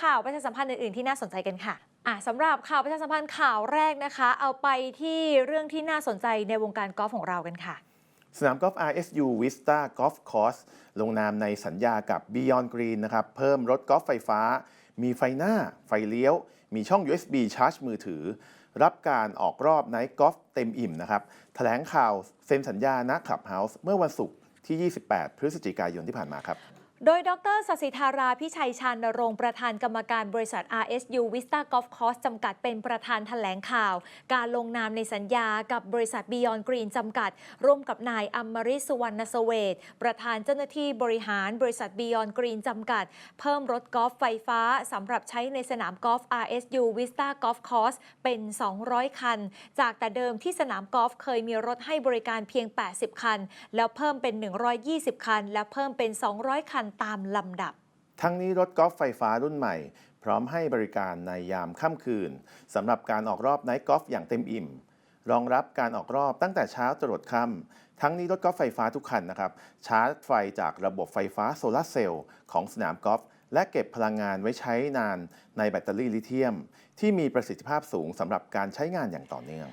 ข่าวประชาสัมพันธ์อื่นๆที่น่าสนใจกันค่ะอะสำหรับข่าวประชาสัมพันธ์ข่าวแรกนะคะ เอาไปที่เรื่องที่น่าสนใจในวงการกอล์ฟของเรากันค่ะ สนามกอล์ฟ RSU Vista Golf Course ลงนามในสัญญากับ Beyond Green นะครับ เพิ่มรถกอล์ฟไฟฟ้า มีไฟหน้า ไฟเลี้ยว มีช่อง USB ชาร์จมือถือ รับการออกรอบไนท์กอล์ฟเต็มอิ่มนะครับ แถลงข่าวเซ็นสัญญาณคลับเฮาส์เมื่อวันศุกร์ที่ 28 พฤศจิกายนที่ผ่านมาครับ โดย ดรสศิธาราพิชัยชานรงค์ประธานกรรมการบริษัท RSU Vista Golf Course จำกัดเป็นประธานแถลงข่าว การลงนามในสัญญากับบริษัท Beyond Green จำกัด ร่วมกับนายอมริสุวรรณสเวทประธานเจ้าหน้าที่บริหารบริษัท Beyond Green จำกัด เพิ่มรถกอล์ฟไฟฟ้าสำหรับใช้ในสนามกอล์ฟ RSU Vista Golf Course เป็น 200 คัน จากแต่เดิมที่สนามกอล์ฟเคยมีรถให้บริการเพียง 80 คัน แล้วเพิ่มเป็น 120 คัน และเพิ่มเป็น 200 คันตามลำดับ ทั้งนี้รถกอล์ฟไฟฟ้ารุ่นใหม่ พร้อมให้บริการในยามค่ำคืนสำหรับการออกรอบไนท์กอล์ฟอย่างเต็มอิ่ม รองรับการออกรอบตั้งแต่เช้าจรดค่ำทั้งนี้รถกอล์ฟไฟฟ้าทุกคันนะครับ ชาร์จไฟจากระบบไฟฟ้าโซลาร์เซลล์ของสนามกอล์ฟและเก็บพลังงานไว้ใช้นานในแบตเตอรี่ลิเธียม ที่มีประสิทธิภาพสูงสำหรับการใช้งานอย่างต่อเนื่อง